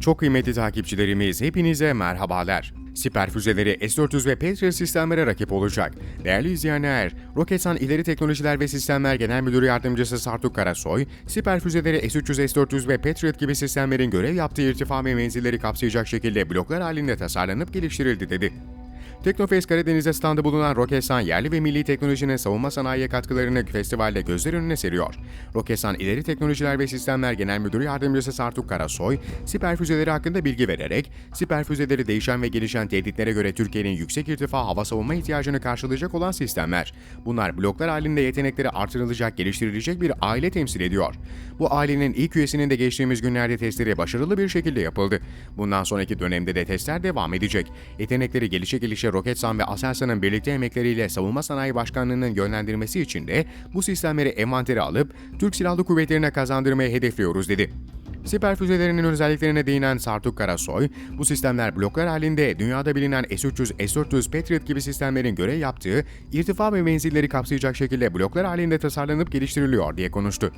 Çok kıymetli takipçilerimiz hepinize merhabalar. Siper füzeleri S-400 ve Patriot sistemlere rakip olacak. Değerli izleyenler, Roketsan İleri Teknolojiler ve Sistemler Genel Müdürü Yardımcısı Sartuk Karasoy, siper füzeleri S-300, S-400 ve Patriot gibi sistemlerin görev yaptığı irtifa ve menzilleri kapsayacak şekilde bloklar halinde tasarlanıp geliştirildi dedi. Teknofest Karadeniz'de standı bulunan Roketsan yerli ve milli teknolojinin savunma sanayiye katkılarını festivalde gözler önüne seriyor. Roketsan İleri Teknolojiler ve Sistemler Genel Müdürü Yardımcısı Sartuk Karasoy, siper füzeleri hakkında bilgi vererek, siper füzeleri değişen ve gelişen tehditlere göre Türkiye'nin yüksek irtifa hava savunma ihtiyacını karşılayacak olan sistemler. Bunlar bloklar halinde yetenekleri artırılacak, geliştirilecek bir aile temsil ediyor. Bu ailenin ilk üyesinin de geçtiğimiz günlerde testleri başarılı bir şekilde yapıldı. Bundan sonraki dönemde de testler devam edecek. Yetenekleri gelişe gelişe Roketsan ve Aselsan'ın birlikte emekleriyle Savunma Sanayi Başkanlığı'nın yönlendirmesi için de bu sistemleri envantere alıp Türk Silahlı Kuvvetleri'ne kazandırmayı hedefliyoruz dedi. Siper füzelerinin özelliklerine değinen Sartuk Karasoy, bu sistemler bloklar halinde dünyada bilinen S-300, S-400, Patriot gibi sistemlerin görev yaptığı irtifa ve menzilleri kapsayacak şekilde bloklar halinde tasarlanıp geliştiriliyor diye konuştu.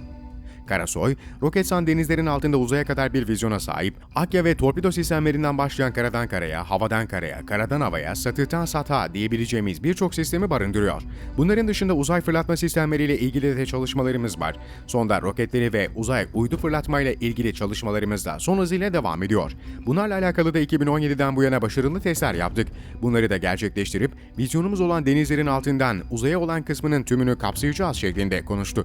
Karasoy, Roketsan denizlerin altında uzaya kadar bir vizyona sahip, Akya ve torpido sistemlerinden başlayan karadan karaya, havadan karaya, karadan havaya, satıhtan satağa diyebileceğimiz birçok sistemi barındırıyor. Bunların dışında uzay fırlatma sistemleriyle ilgili de çalışmalarımız var. Sonda roketleri ve uzay uydu fırlatmayla ilgili çalışmalarımız da son hızıyla devam ediyor. Bunlarla alakalı da 2017'den bu yana başarılı testler yaptık. Bunları da gerçekleştirip vizyonumuz olan denizlerin altından uzaya olan kısmının tümünü kapsayacağız şeklinde konuştu.